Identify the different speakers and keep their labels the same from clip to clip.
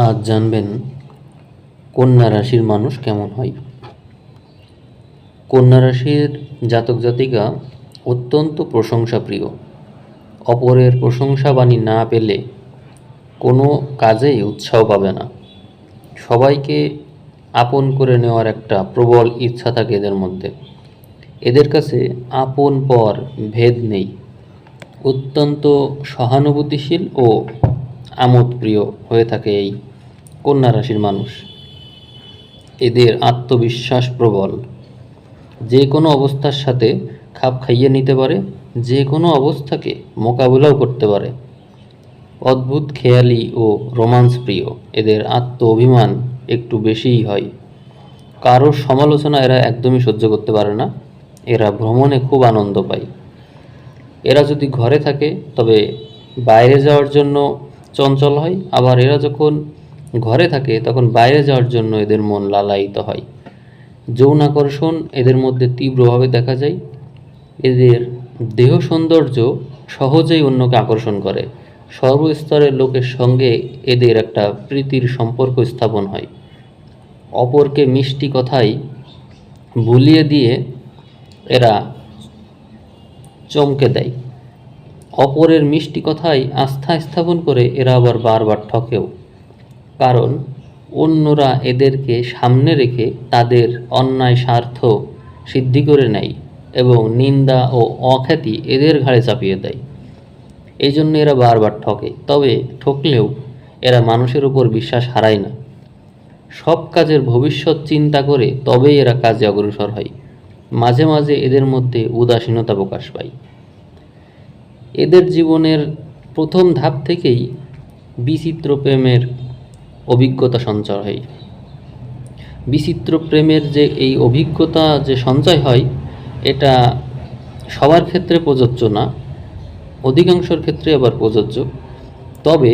Speaker 1: আজ জানবেন, কন্যা রাশির মানুষ কেমন হয়। কন্যা রাশির জাতক জাতিকা অত্যন্ত প্রশংসাপ্রিয়। অপরের প্রশংসাবাণী না পেলে কোনো কাজেই উৎসাহ পাবে না। সবাইকে আপন করে নেওয়ার একটা প্রবল ইচ্ছা থাকে এদের মধ্যে। এদের কাছে আপন পর ভেদ নেই। অত্যন্ত সহানুভূতিশীল ও আমোদপ্রিয় হয়ে থাকে এই কন্যা রাশির মানুষ। এদের আত্মবিশ্বাস প্রবল। যে কোনো অবস্থার সাথে খাপ খাইয়ে নিতে পারে, যে কোনো অবস্থাকে মোকাবিলাও করতে পারে। অদ্ভুত খেয়ালি ও রোমান্স প্রিয়, এদের আত্ম অভিমান একটু বেশিই হয়। কারোর সমালোচনা এরা একদমই সহ্য করতে পারে না। এরা ভ্রমণে খুব আনন্দ পায়। এরা যদি ঘরে থাকে, তবে বাইরে যাওয়ার জন্য চঞ্চল হয়, আবার এরা যখন ঘরে থাকে, তখন বাইরে যাওয়ার জন্য এদের মন লালায়িত হয়। যৌন আকর্ষণ এদের মধ্যে তীব্রভাবে দেখা যায়। এদের দেহ সৌন্দর্য সহজেই অন্যকে আকর্ষণ করে। সর্বস্তরের লোকের সঙ্গে এদের একটা প্রীতির সম্পর্ক স্থাপন হয়। অপরকে মিষ্টি কথাই ভুলিয়ে দিয়ে এরা চমকে দেয়। অপরের মিষ্টি কথায় আস্থা স্থাপন করে এরা আবার বারবার ঠকেও। কারণ অন্যরা এদেরকে সামনে রেখে তাদের অন্যায় স্বার্থ সিদ্ধি করে নেয় এবং নিন্দা ও অখ্যাতি এদের ঘাড়ে চাপিয়ে দেয়। এই জন্য এরা বারবার ঠকে, তবে ঠকলেও এরা মানুষের উপর বিশ্বাস হারায় না। সব কাজের ভবিষ্যৎ চিন্তা করে তবেই এরা কাজে অগ্রসর হয়। মাঝে মাঝে এদের মধ্যে উদাসীনতা প্রকাশ পায়। এদের জীবনের প্রথম ধাপ থেকেই বিচিত্র প্রেমের অভিজ্ঞতা সঞ্চয় হয়। বিচিত্র প্রেমের যে এই অভিজ্ঞতা যে সঞ্চয় হয়, এটা সবার ক্ষেত্রে প্রযোজ্য না, অধিকাংশের ক্ষেত্রে আবার প্রযোজ্য। তবে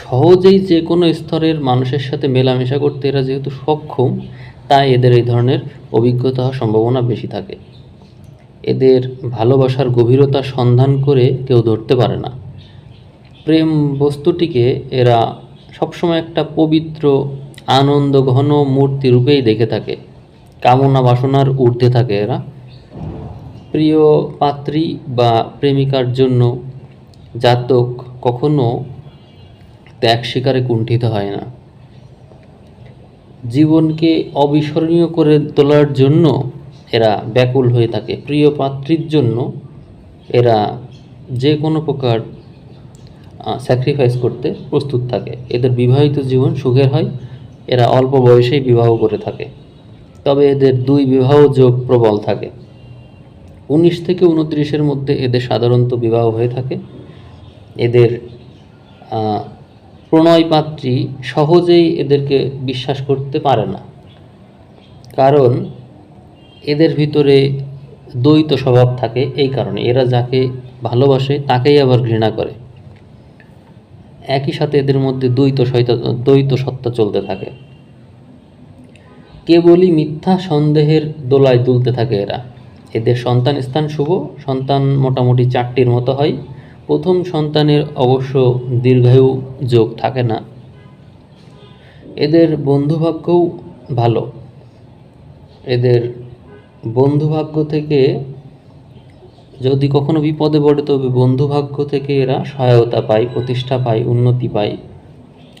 Speaker 1: সহজেই যে কোনো স্তরের মানুষের সাথে মেলামেশা করতে এরা যেহেতু সক্ষম, তাই এদের এই ধরনের অভিজ্ঞতা হওয়ার সম্ভাবনা বেশি থাকে। এদের ভালোবাসার গভীরতা সন্ধান করে কেউ ধরতে পারে না। প্রেম বস্তুটিকে এরা সবসময় একটা পবিত্র, আনন্দ, ঘন মূর্তি রূপেই দেখে থাকে। কামনা বাসনার ঊর্ধ্বে থাকে এরা। প্রিয় পাত্রী বা প্রেমিকার জন্য জাতক কখনো ত্যাগ স্বীকারে কুণ্ঠিত হয় না। জীবনকে অবিস্মরণীয় করে তোলার জন্য এরা ব্যাকুল হয়ে থাকে। প্রিয় পাত্রীর জন্য এরা যে কোনো প্রকার স্যাক্রিফাইস করতে প্রস্তুত থাকে। এদের বিবাহিত জীবন সুখের হয়, এরা অল্প বয়সেই বিবাহ করে থাকে। তবে এদের দুই বিবাহ যোগ প্রবল থাকে। উনিশ থেকে উনত্রিশের মধ্যে এদের সাধারণত বিবাহ হয়ে থাকে। এদের প্রণয় পাত্রী সহজেই এদেরকে বিশ্বাস করতে পারে না। কারণ এদের ভিতরে দ্বৈত স্বভাব থাকে এই কারণে। এরা যাকে ভালোবাসে তাকেই আবার ঘৃণা করে। একই সাথে এদের মধ্যে দ্বৈত দ্বৈত সত্তা চলতে থাকে। কেবলই মিথ্যা সন্দেহের দোলায় তুলতে থাকে এরা। এদের সন্তান স্থান শুভ, সন্তান মোটামুটি চারটির মতো হয়। প্রথম সন্তানের অবশ্য দীর্ঘায়ু যোগ থাকে না। এদের বন্ধুভাগ্যও ভালো। এদের বন্ধুভাগ্য থেকে যদি কখনো বিপদে পড়ে, তবে বন্ধুভাগ্য থেকে এরা সহায়তা পায়, প্রতিষ্ঠা পায়, উন্নতি পায়।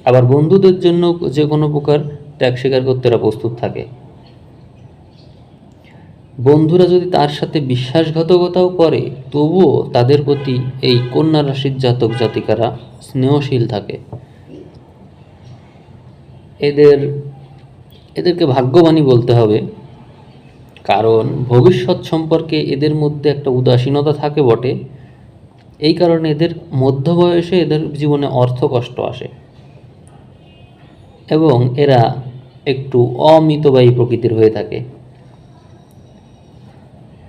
Speaker 1: আবার বন্ধুদের জন্য যে কোনো প্রকার ত্যাগ স্বীকার করতে এরা প্রস্তুত থাকে। বন্ধুরা যদি তার সাথে বিশ্বাসঘাতকতাও করে, তবুও তাদের প্রতি এই কন্যা রাশির জাতক জাতিকারা স্নেহশীল থাকে। এদের, এদেরকে ভাগ্যবানী বলতে হবে। কারণ ভবিষ্যৎ সম্পর্কে এদের মধ্যে একটা উদাসীনতা থাকে বটে। এই কারণে এদের মধ্য বয়সে এদের জীবনে অর্থ কষ্ট আসে। এবং এরা একটু অমিতবায়ী প্রকৃতির হয়ে থাকে।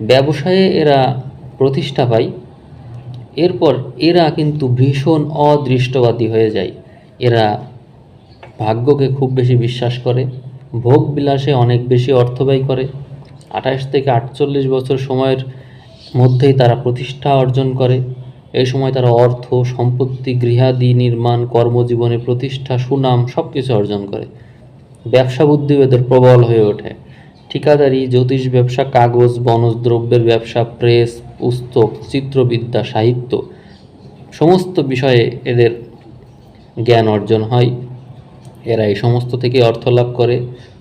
Speaker 1: ব্যবসায়ে এরা প্রতিষ্ঠা পায়। এরপর এরা কিন্তু ভীষণ অদৃষ্টবাদী হয়ে যায়। এরা ভাগ্যকে খুব বেশি বিশ্বাস করে, ভোগ বিলাসে অনেক বেশি অর্থ ব্যয় করে। আঠাশ থেকে আটচল্লিশ বছর সময়ের মধ্যেই তারা প্রতিষ্ঠা অর্জন করে। এই সময় তারা অর্থ, সম্পত্তি, গৃহাদি নির্মাণ, কর্মজীবনে প্রতিষ্ঠা, সুনাম সব কিছু অর্জন করে। ব্যবসা বুদ্ধিও এদের প্রবল হয়ে ওঠে। ঠিকাদারি, জ্যোতিষ ব্যবসা, কাগজ, বনজ দ্রব্যের ব্যবসা, প্রেস, পুস্তক, চিত্রবিদ্যা, সাহিত্য সমস্ত বিষয়ে এদের জ্ঞান অর্জন হয়। এরা এই সমস্ত থেকে অর্থ লাভ করে।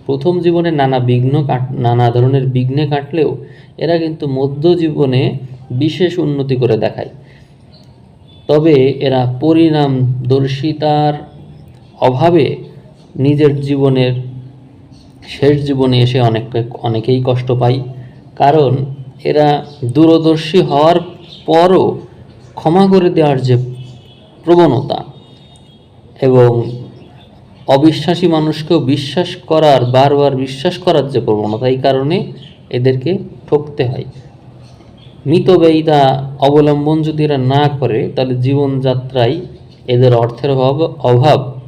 Speaker 1: প্রথম জীবনে নানা বিঘ্ন কাট, নানা ধরনের বিঘ্নে কাটলেও এরা কিন্তু মধ্য জীবনে বিশেষ উন্নতি করে দেখায়। তবে এরা পরিণামদর্শিতার অভাবে নিজের জীবনের শেষ জীবনে এসে অনেক, অনেকেই কষ্ট পায়। কারণ এরা দূরদর্শী হওয়ার পরও ক্ষমা করে দেওয়ার যে প্রবণতা এবং অবিশ্বাসী মানুষকেও বিশ্বাস করার, বারবার বিশ্বাস করার যে প্রবণতা, এই কারণে এদেরকে ঠকতে হয়। মৃত মিতব্যয়িতা অবলম্বন যদি এরা না করে, তাহলে জীবনযাত্রায় এদের অর্থের অভাব অভাব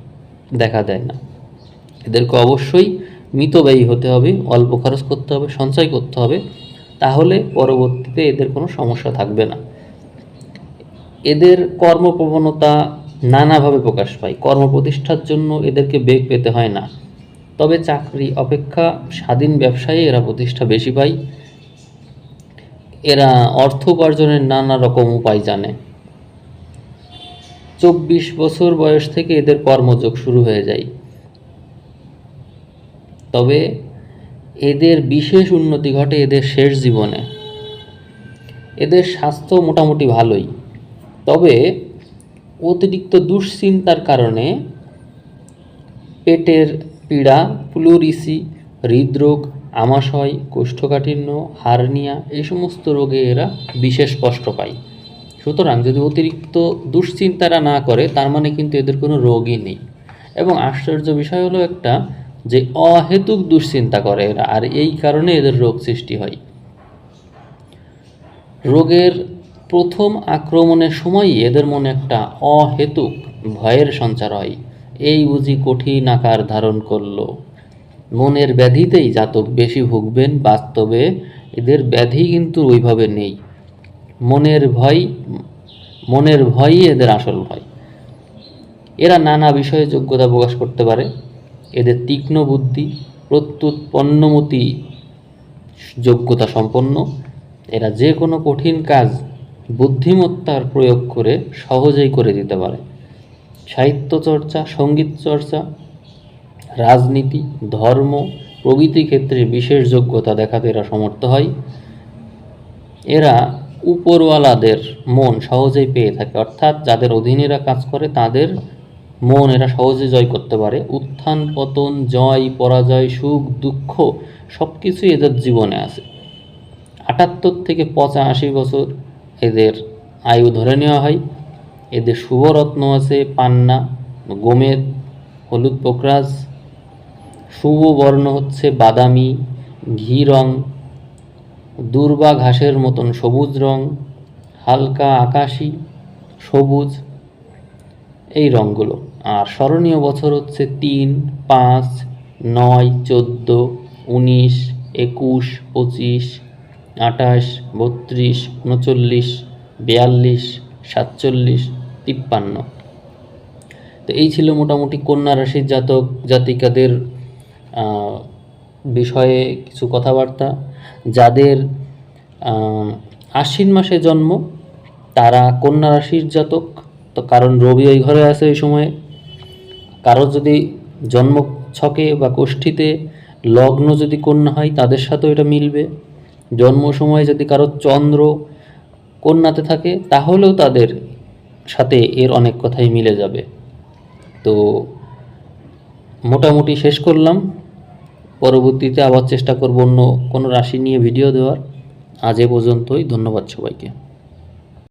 Speaker 1: দেখা দেয় না। এদেরকে অবশ্যই মৃত মিতব্যয়ী হতে হবে, অল্প খরচ করতে হবে, সঞ্চয় করতে হবে, তাহলে পরবর্তীতে এদের কোনো সমস্যা থাকবে না। এদের কর্মপ্রবণতা নানাভাবে প্রকাশ পায়। কর্ম প্রতিষ্ঠার জন্য এদেরকে বেগ পেতে হয় না। তবে চাকরি, অপেক্ষা, স্বাধীন ব্যবসায়ে এরা প্রতিষ্ঠা বেশি পায়। এরা অর্থ উপার্জনের নানা রকম উপায় জানে। চব্বিশ বছর বয়স থেকে এদের কর্মযোগ শুরু হয়ে যায়। তবে এদের বিশেষ উন্নতি ঘটে এদের শেষ জীবনে। এদের স্বাস্থ্য মোটামুটি ভালোই। তবে অতিরিক্ত দুশ্চিন্তার কারণে পেটের পীড়া, প্লুরিসি, হৃদরোগ, আমাশয়, কোষ্ঠকাঠিন্য, হার্নিয়া এই সমস্ত রোগে এরা বিশেষ কষ্ট পায়। সুতরাং যদি অতিরিক্ত দুশ্চিন্তারা না করে, তার মানে কিন্তু এদের কোনো রোগই নেই। এবং আশ্চর্য বিষয় হলো একটা যে অহেতুক দুশ্চিন্তা করে এরা, আর এই কারণে এদের রোগ সৃষ্টি হয়। রোগের প্রথম আক্রমণের সময়ই এদের মনে একটা অহেতুক ভয়ের সঞ্চার হয়। এই বুঝি কঠিন আকার ধারণ করল। মনের ব্যাধিতেই জাতক বেশি ভুগবেন, বাস্তবে এদের ব্যাধি কিন্তু ওইভাবে নেই। মনের ভয়, মনের ভয়ই এদের আসল ভয়। এরা নানা বিষয়ে যোগ্যতা প্রকাশ করতে পারে। এদের তীক্ষ্ণ বুদ্ধি প্রত্যুৎ পণ্যমতি যোগ্যতা সম্পন্ন। এরা যে কোনো কঠিন কাজ বুদ্ধিমত্তার প্রয়োগ করে সহজেই করে দিতে পারে। সাহিত্য চর্চা, সংগীত চর্চা, রাজনীতি, ধর্ম, প্রভৃতি ক্ষেত্রে বিশেষ যোগ্যতা দেখাতে এরা সমর্থ হয়। এরা উপরওয়ালাদের মন সহজেই পেয়ে থাকে, অর্থাৎ যাদের অধীনে এরা কাজ করে, তাদের মন এরা সহজে জয় করতে পারে। উত্থান, পতন, জয়, পরাজয়, সুখ, দুঃখ সব কিছুই এদের জীবনে আছে। আটাত্তর থেকে পঁচাশি বছর এদের আয়ু ধরে নেওয়া হয়। এদের শুভরত্ন আছে পান্না, গোমেদ, হলুদ পোকরাজ। শুভ বর্ণ হচ্ছে বাদামি, ঘি রং, দুর্বা ঘাসের মতন সবুজ রং, হালকা আকাশি, সবুজ, এই রঙগুলো আর স্মরণীয় বছর হচ্ছে তিন, পাঁচ, নয়, চোদ্দ, উনিশ, একুশ, পঁচিশ আঠাশ, বত্রিশ, উনচল্লিশ, বিয়াল্লিশ, সাতচল্লিশ, তিপ্পান্ন। তো এই ছিল মোটামুটি কন্যা রাশির জাতক, জাতিকাদের বিষয়ে কিছু কথাবার্তা। যাদের আশ্বিন মাসে জন্ম, তারা কন্যা রাশির জাতক। তো কারণ রবি ওই ঘরে আছে ওই সময়ে। কারও যদি জন্ম ছকে বা কোষ্ঠীতে লগ্ন যদি কন্যা হয়, তাদের সাথেও এটা মিলবে। জন্ম সময় যদি কারও চন্দ্র কন্যাতে থাকে, তাহলেও তাদের সাথে এর অনেক কথাই মিলে যাবে। তো মোটামুটি শেষ করলাম। পরবর্তীতে আবার চেষ্টা করব অন্য কোনো রাশি নিয়ে ভিডিও দেওয়ার। আজ এ পর্যন্তই। ধন্যবাদ সবাইকে।